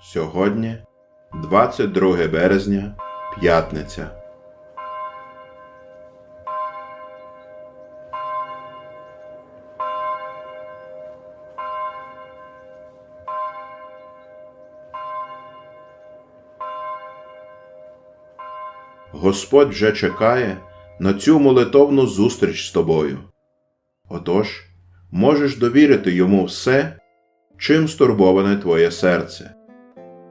Сьогодні 22 березня, п'ятниця. Господь вже чекає на цю молитовну зустріч з тобою. Отож, можеш довірити йому все, чим стурбоване твоє серце,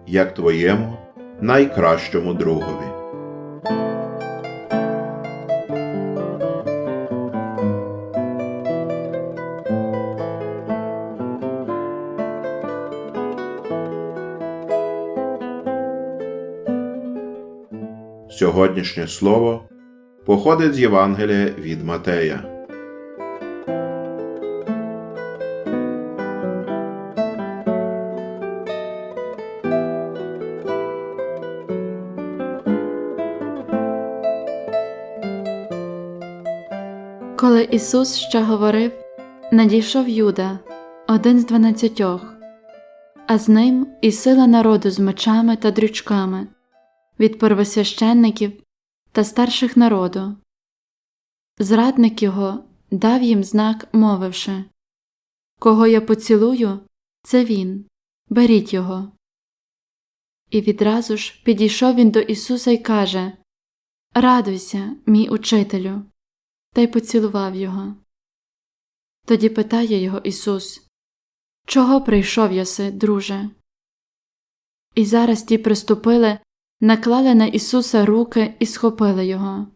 як твоєму найкращому другові. Сьогоднішнє слово походить з Євангелія від Матея. Коли Ісус ще говорив, надійшов Юда, один з дванадцятьох, а з ним і сила народу з мечами та дрючками, від первосвященників та старших народу. Зрадник його дав їм знак, мовивши Кого я поцілую, це він, беріть його. І відразу ж підійшов він до Ісуса й каже Радуйся, мій учителю та й поцілував його. Тоді питає його Ісус Чого прийшов єси, друже? І зараз ті приступили, наклали на Ісуса руки і схопили його.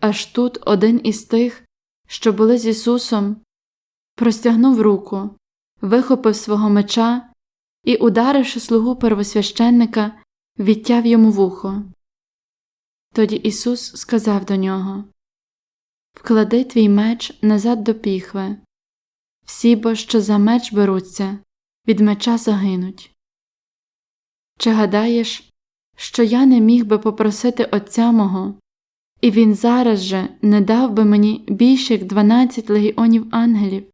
Аж тут один із тих, що були з Ісусом, простягнув руку, вихопив свого меча і, ударивши слугу первосвященника, відтяв йому вухо. Тоді Ісус сказав до нього Вклади твій меч назад до піхви. Всі бо, що за меч беруться, від меча загинуть. Чи гадаєш, що я не міг би попросити Отця мого, і він зараз же не дав би мені більше як дванадцять легіонів ангелів?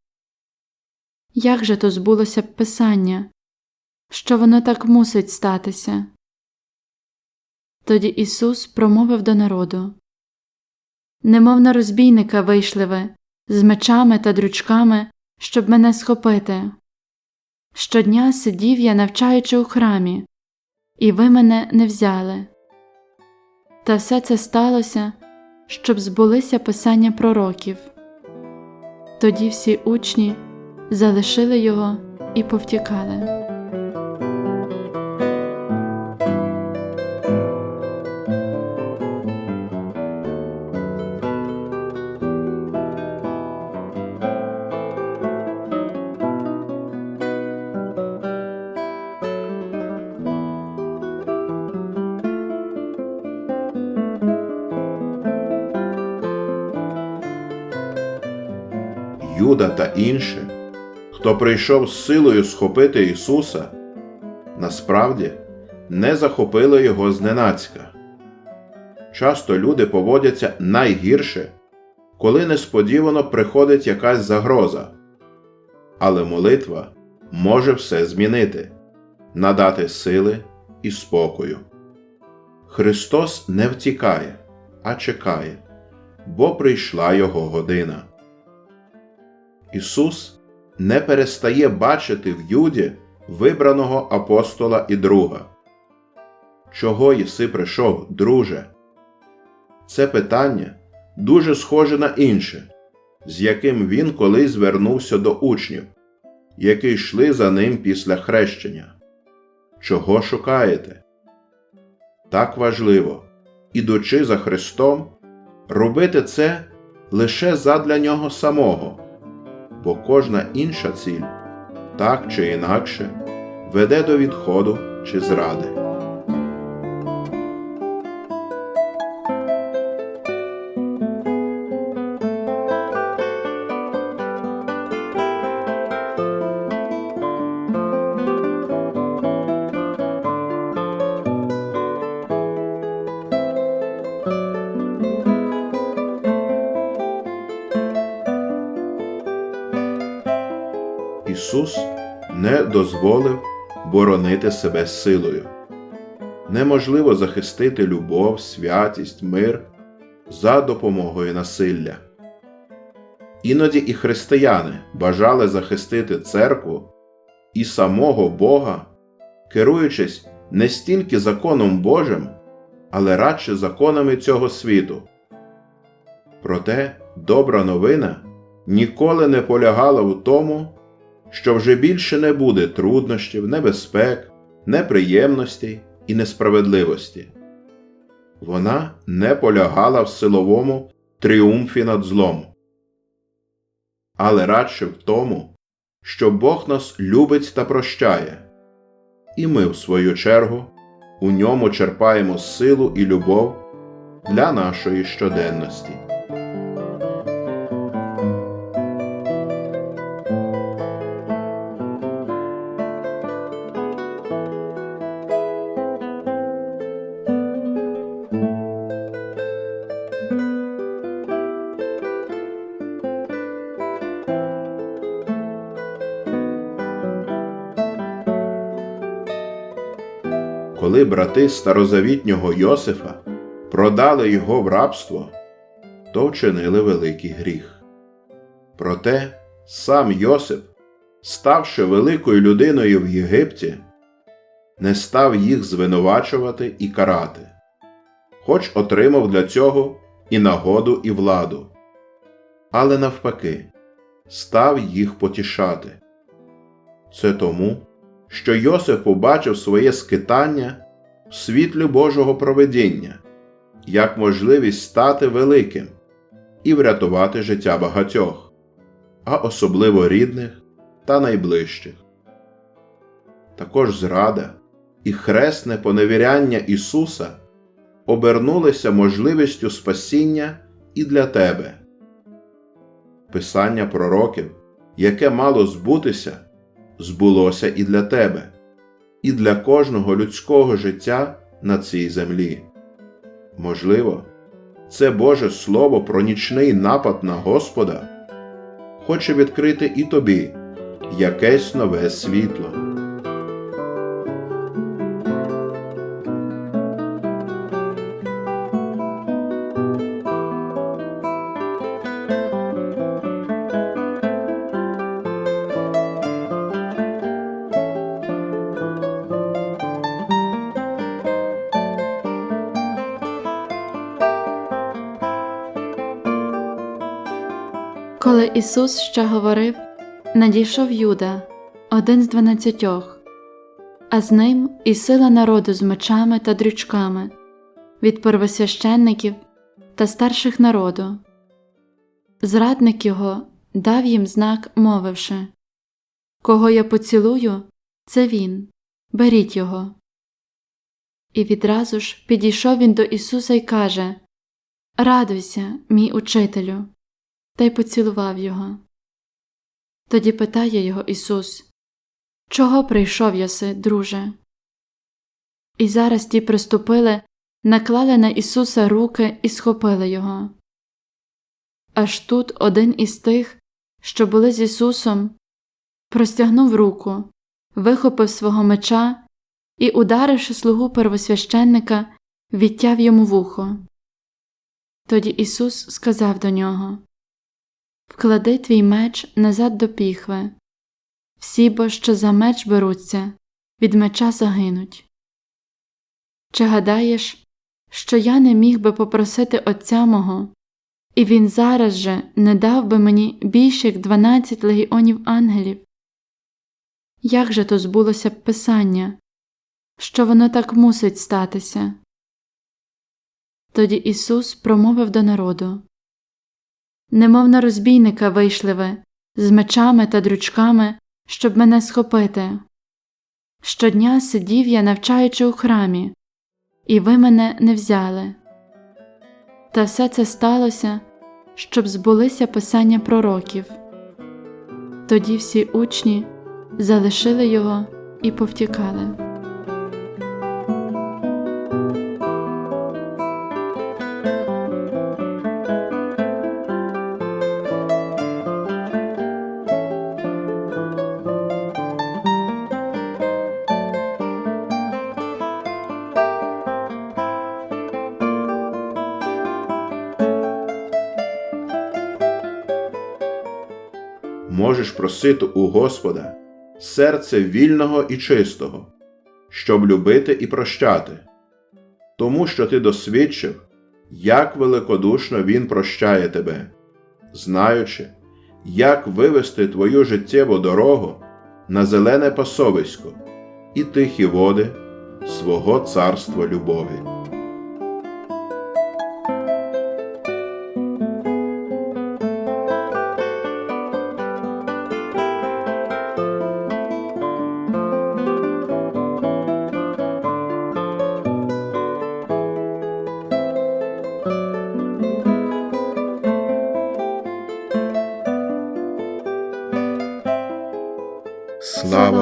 Як же то збулося б Писання, що воно так мусить статися? Тоді Ісус промовив до народу Немов на розбійника вийшли ви, з мечами та дрючками, щоб мене схопити. Щодня сидів я, навчаючи у храмі, і ви мене не взяли. Та все це сталося, щоб збулися писання пророків. Тоді всі учні залишили його і повтікали. Юда та інші, хто прийшов з силою схопити Ісуса, насправді не захопили його зненацька. Часто люди поводяться найгірше, коли несподівано приходить якась загроза. Але молитва може все змінити, надати сили і спокою. Христос не втікає, а чекає, бо прийшла Його година. Ісус не перестає бачити в Юді вибраного апостола і друга. Чого єси прийшов, друже? Це питання дуже схоже на інше, з яким він колись звернувся до учнів, які йшли за ним після хрещення. Чого шукаєте? Так важливо, ідучи за Христом, робити це лише задля Нього самого бо кожна інша ціль, так чи інакше, веде до відходу чи зради. Ісус не дозволив боронити себе силою. Неможливо захистити любов, святість, мир за допомогою насилля. Іноді і християни бажали захистити церкву і самого Бога, керуючись не стільки законом Божим, але радше законами цього світу. Проте добра новина ніколи не полягала в тому, що вже більше не буде труднощів, небезпек, неприємностей і несправедливості. Вона не полягала в силовому тріумфі над злом, але радше в тому, що Бог нас любить та прощає, і ми, в свою чергу, у ньому черпаємо силу і любов для нашої щоденності. Коли брати старозавітнього Йосифа продали його в рабство, то вчинили великий гріх. Проте сам Йосип, ставши великою людиною в Єгипті, не став їх звинувачувати і карати, хоч отримав для цього і нагоду, і владу, але навпаки, став їх потішати. Це тому, що Йосиф побачив своє скитання в світлі Божого проведіння, як можливість стати великим і врятувати життя багатьох, а особливо рідних та найближчих. Також зрада і хресне поневіряння Ісуса обернулися можливістю спасіння і для тебе. Писання пророків, яке мало збутися, збулося і для тебе, і для кожного людського життя на цій землі. Можливо, це Боже Слово про нічний напад на Господа хоче відкрити і тобі якесь нове світло. Ісус ще говорив, надійшов Юда, один з дванадцятьох, а з ним і сила народу з мечами та дрючками, від первосвященників та старших народу. Зрадник його дав їм знак, мовивши Кого я поцілую, це він, беріть його. І відразу ж підійшов він до Ісуса й каже Радуйся, мій учителю та й поцілував його. Тоді питає його Ісус Чого прийшов єси, друже? І зараз ті приступили, наклали на Ісуса руки і схопили його. Аж тут один із тих, що були з Ісусом, простягнув руку, вихопив свого меча і, ударивши слугу первосвященника, відтяв йому вухо. Тоді Ісус сказав до нього Вклади твій меч назад до піхви. Всі бо, що за меч беруться, від меча загинуть. Чи гадаєш, що я не міг би попросити Отця мого, і він зараз же не дав би мені як дванадцять легіонів ангелів? Як же то збулося б Писання, що воно так мусить статися? Тоді Ісус промовив до народу Немов на розбійника вийшли ви, з мечами та дрючками, щоб мене схопити. Щодня сидів я, навчаючи у храмі, і ви мене не взяли. Та все це сталося, щоб збулися писання пророків. Тоді всі учні залишили його і повтікали. Можеш просити у Господа серце вільного і чистого, щоб любити і прощати, тому що ти досвідчив, як великодушно Він прощає тебе, знаючи, як вивести твою життєву дорогу на зелене пасовисько і тихі води свого царства любові.